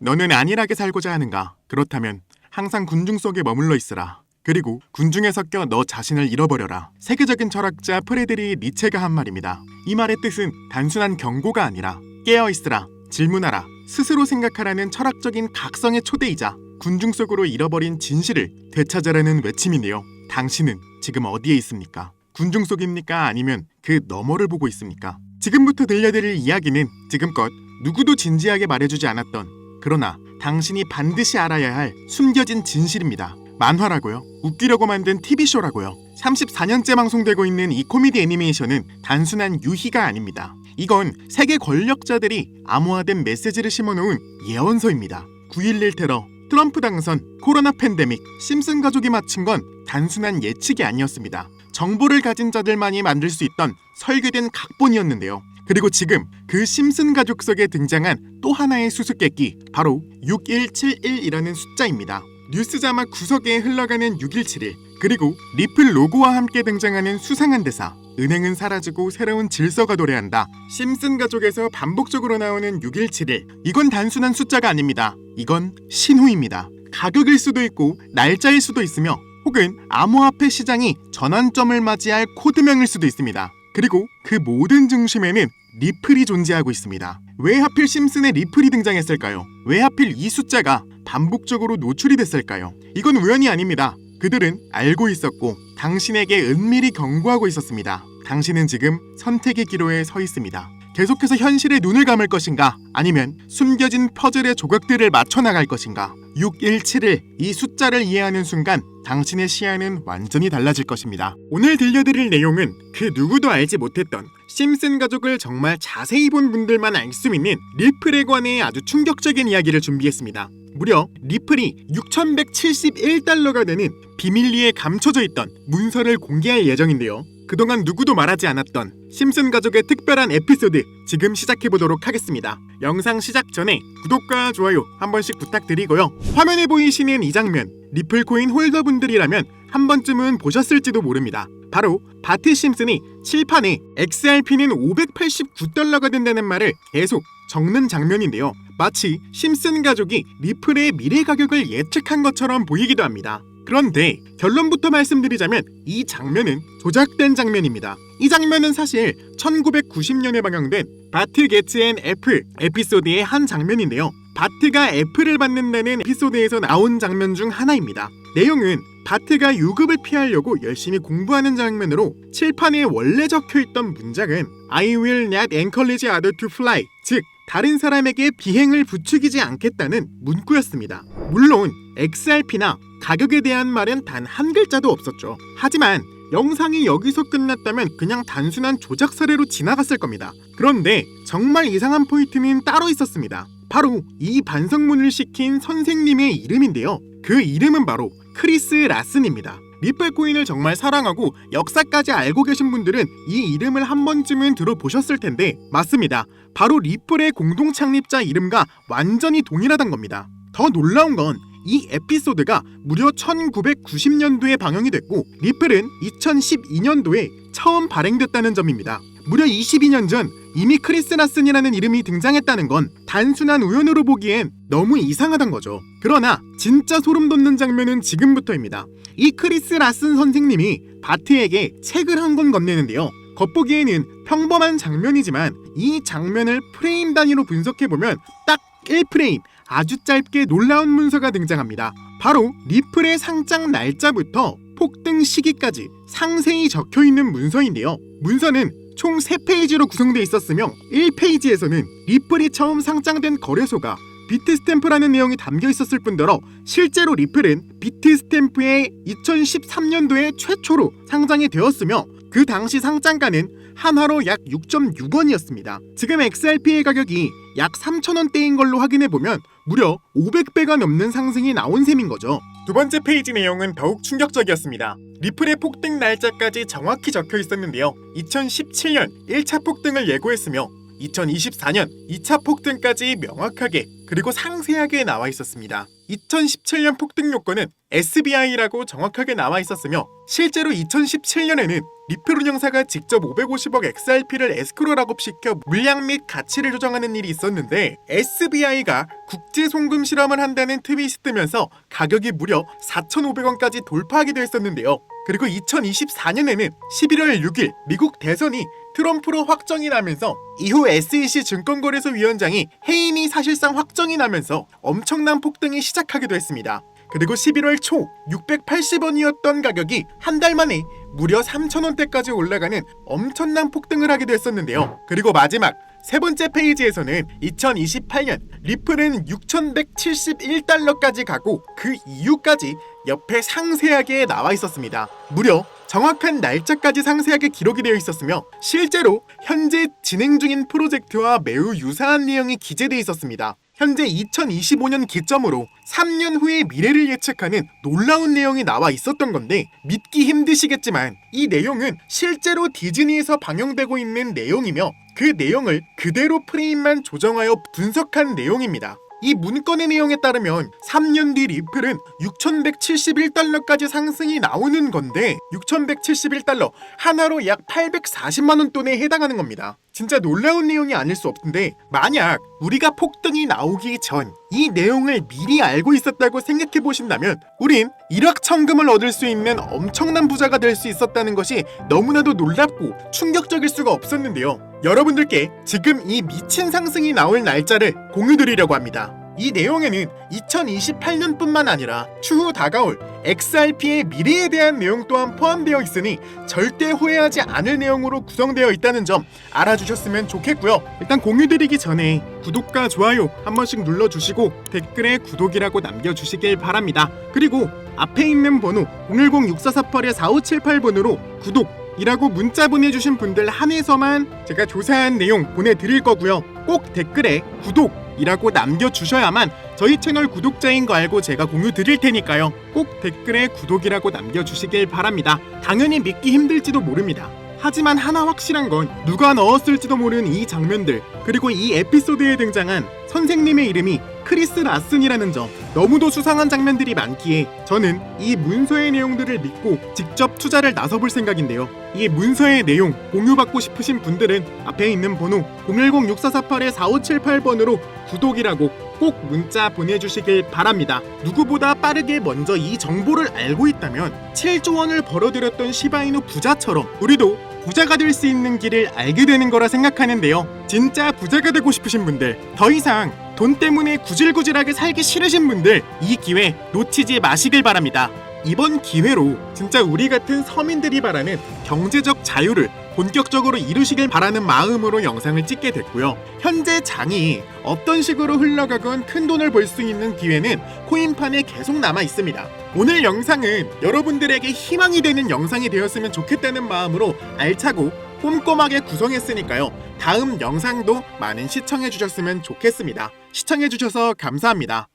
너는 안일하게 살고자 하는가? 그렇다면 항상 군중 속에 머물러 있으라. 그리고 군중에 섞여 너 자신을 잃어버려라. 세계적인 철학자 프레드리 니체가 한 말입니다. 이 말의 뜻은 단순한 경고가 아니라 깨어 있으라, 질문하라, 스스로 생각하라는 철학적인 각성의 초대이자 군중 속으로 잃어버린 진실을 되찾으라는 외침인데요. 당신은 지금 어디에 있습니까? 군중 속입니까? 아니면 그 너머를 보고 있습니까? 지금부터 들려드릴 이야기는 지금껏 누구도 진지하게 말해주지 않았던 그러나 당신이 반드시 알아야 할 숨겨진 진실입니다. 만화라고요? 웃기려고 만든 TV쇼라고요? 34년째 방송되고 있는 이 코미디 애니메이션은 단순한 유희가 아닙니다. 이건 세계 권력자들이 암호화된 메시지를 심어놓은 예언서입니다. 9.11 테러, 트럼프 당선, 코로나 팬데믹, 심슨 가족이 마친 건 단순한 예측이 아니었습니다. 정보를 가진 자들만이 만들 수 있던 설계된 각본이었는데요. 그리고 지금 그 심슨 가족 속에 등장한 또 하나의 수수께끼 바로 6171이라는 숫자입니다. 뉴스 자막 구석에 흘러가는 6171 그리고 리플 로고와 함께 등장하는 수상한 대사 은행은 사라지고 새로운 질서가 도래한다. 심슨 가족에서 반복적으로 나오는 6171 이건 단순한 숫자가 아닙니다. 이건 신호입니다. 가격일 수도 있고 날짜일 수도 있으며 혹은 암호화폐 시장이 전환점을 맞이할 코드명일 수도 있습니다. 그리고 그 모든 중심에는 리플이 존재하고 있습니다. 왜 하필 심슨의 리플이 등장했을까요? 왜 하필 이 숫자가 반복적으로 노출이 됐을까요? 이건 우연이 아닙니다. 그들은 알고 있었고 당신에게 은밀히 경고하고 있었습니다. 당신은 지금 선택의 기로에 서 있습니다. 계속해서 현실에 눈을 감을 것인가 아니면 숨겨진 퍼즐의 조각들을 맞춰 나갈 것인가 6171 이 숫자를 이해하는 순간 당신의 시야는 완전히 달라질 것입니다. 오늘 들려드릴 내용은 그 누구도 알지 못했던 심슨 가족을 정말 자세히 본 분들만 알 수 있는 리플에 관해 아주 충격적인 이야기를 준비했습니다. 무려 리플이 6,171달러가 되는 비밀리에 감춰져 있던 문서를 공개할 예정인데요. 그동안 누구도 말하지 않았던 심슨 가족의 특별한 에피소드 지금 시작해 보도록 하겠습니다. 영상 시작 전에 구독과 좋아요 한 번씩 부탁드리고요. 화면에 보이시는 이 장면 리플 코인 홀더분들이라면 한 번쯤은 보셨을지도 모릅니다. 바로 바트 심슨이 칠판에 XRP는 589달러가 된다는 말을 계속 적는 장면인데요. 마치 심슨 가족이 리플의 미래 가격을 예측한 것처럼 보이기도 합니다. 그런데 결론부터 말씀드리자면 이 장면은 조작된 장면입니다. 이 장면은 사실 1990년에 방영된 바트 게츠 앤 애플 에피소드의 한 장면인데요. 바트가 애플을 받는다는 에피소드에서 나온 장면 중 하나입니다. 내용은 바트가 유급을 피하려고 열심히 공부하는 장면으로 칠판에 원래 적혀있던 문장은 I will not encourage others to fly 즉 다른 사람에게 비행을 부추기지 않겠다는 문구였습니다. 물론 XRP나 가격에 대한 말은 단 한 글자도 없었죠. 하지만 영상이 여기서 끝났다면 그냥 단순한 조작 사례로 지나갔을 겁니다. 그런데 정말 이상한 포인트는 따로 있었습니다. 바로 이 반성문을 시킨 선생님의 이름인데요. 그 이름은 바로 크리스 라슨입니다. 리플 코인을 정말 사랑하고 역사까지 알고 계신 분들은 이 이름을 한 번쯤은 들어보셨을 텐데 맞습니다. 바로 리플의 공동 창립자 이름과 완전히 동일하단 겁니다. 더 놀라운 건 이 에피소드가 무려 1990년도에 방영이 됐고 리플은 2012년도에 처음 발행됐다는 점입니다. 무려 22년 전 이미 크리스 라슨이라는 이름이 등장했다는 건 단순한 우연으로 보기엔 너무 이상하단 거죠. 그러나 진짜 소름 돋는 장면은 지금부터입니다. 이 크리스 라슨 선생님이 바트에게 책을 한 권 건네는데요. 겉보기에는 평범한 장면이지만 이 장면을 프레임 단위로 분석해보면 딱 1프레임 아주 짧게 놀라운 문서가 등장합니다. 바로 리플의 상장 날짜부터 폭등 시기까지 상세히 적혀 있는 문서인데요. 문서는 총 3페이지로 구성되어 있었으며 1페이지에서는 리플이 처음 상장된 거래소가 비트 스탬프라는 내용이 담겨 있었을 뿐더러 실제로 리플은 비트 스탬프의 2013년도에 최초로 상장이 되었으며 그 당시 상장가는 한화로 약 6.6원이었습니다. 지금 XRP의 가격이 약 3,000원대인 걸로 확인해 보면 무려 500배가 넘는 상승이 나온 셈인 거죠. 두 번째 페이지 내용은 더욱 충격적이었습니다. 리플의 폭등 날짜까지 정확히 적혀 있었는데요. 2017년 1차 폭등을 예고했으며 2024년 2차 폭등까지 명확하게 그리고 상세하게 나와 있었습니다. 2017년 폭등 요건은 SBI라고 정확하게 나와 있었으며 실제로 2017년에는 리플 운영사가 직접 550억 XRP를 에스크로 락업시켜 물량 및 가치를 조정하는 일이 있었는데 SBI가 국제 송금 실험을 한다는 트윗이 뜨면서 가격이 무려 4,500원까지 돌파하기도 했었는데요. 그리고 2024년에는 11월 6일 미국 대선이 트럼프로 확정이 나면서 이후 SEC 증권거래소 위원장이 해임이 사실상 확정이 나면서 엄청난 폭등이 시작하기도 했습니다. 그리고 11월 초 680원이었던 가격이 한 달 만에 무려 3,000원대까지 올라가는 엄청난 폭등을 하기도 했었는데요. 그리고 마지막 세 번째 페이지에서는 2028년 리플은 6,171달러까지 가고 그 이유까지 옆에 상세하게 나와 있었습니다. 무려 정확한 날짜까지 상세하게 기록이 되어 있었으며 실제로 현재 진행 중인 프로젝트와 매우 유사한 내용이 기재되어 있었습니다. 현재 2025년 기점으로 3년 후의 미래를 예측하는 놀라운 내용이 나와 있었던 건데 믿기 힘드시겠지만 이 내용은 실제로 디즈니에서 방영되고 있는 내용이며 그 내용을 그대로 프레임만 조정하여 분석한 내용입니다. 이 문건의 내용에 따르면 3년 뒤 리플은 6,171달러까지 상승이 나오는 건데 6,171달러 하나로 약 840만 원 돈에 해당하는 겁니다. 진짜 놀라운 내용이 아닐 수 없는데 만약 우리가 폭등이 나오기 전 이 내용을 미리 알고 있었다고 생각해 보신다면 우린 일확천금을 얻을 수 있는 엄청난 부자가 될 수 있었다는 것이 너무나도 놀랍고 충격적일 수가 없었는데요. 여러분들께 지금 이 미친 상승이 나올 날짜를 공유드리려고 합니다. 이 내용에는 2028년뿐만 아니라 추후 다가올 XRP의 미래에 대한 내용 또한 포함되어 있으니 절대 후회하지 않을 내용으로 구성되어 있다는 점 알아주셨으면 좋겠고요. 일단 공유드리기 전에 구독과 좋아요 한 번씩 눌러주시고 댓글에 구독이라고 남겨주시길 바랍니다. 그리고 앞에 있는 번호 010-6448-4578번으로 구독 이라고 문자 보내주신 분들 한해서만 제가 조사한 내용 보내드릴 거고요. 꼭 댓글에 구독이라고 남겨주셔야만 저희 채널 구독자인 거 알고 제가 공유 드릴 테니까요. 꼭 댓글에 구독이라고 남겨주시길 바랍니다. 당연히 믿기 힘들지도 모릅니다. 하지만 하나 확실한 건 누가 넣었을지도 모르는 이 장면들 그리고 이 에피소드에 등장한 선생님의 이름이 크리스 라슨이라는 점 너무도 수상한 장면들이 많기에 저는 이 문서의 내용들을 믿고 직접 투자를 나서볼 생각인데요. 이 문서의 내용 공유받고 싶으신 분들은 앞에 있는 번호 010-6448-4578번으로 구독이라고 꼭 문자 보내주시길 바랍니다. 누구보다 빠르게 먼저 이 정보를 알고 있다면 7조 원을 벌어들였던 시바이누 부자처럼 우리도 부자가 될 수 있는 길을 알게 되는 거라 생각하는데요. 진짜 부자가 되고 싶으신 분들, 더 이상 돈 때문에 구질구질하게 살기 싫으신 분들, 이 기회 놓치지 마시길 바랍니다. 이번 기회로 진짜 우리 같은 서민들이 바라는 경제적 자유를 본격적으로 이루시길 바라는 마음으로 영상을 찍게 됐고요. 현재 장이 어떤 식으로 흘러가건 큰 돈을 벌 수 있는 기회는 코인판에 계속 남아 있습니다. 오늘 영상은 여러분들에게 희망이 되는 영상이 되었으면 좋겠다는 마음으로 알차고 꼼꼼하게 구성했으니까요. 다음 영상도 많은 시청해 주셨으면 좋겠습니다. 시청해 주셔서 감사합니다.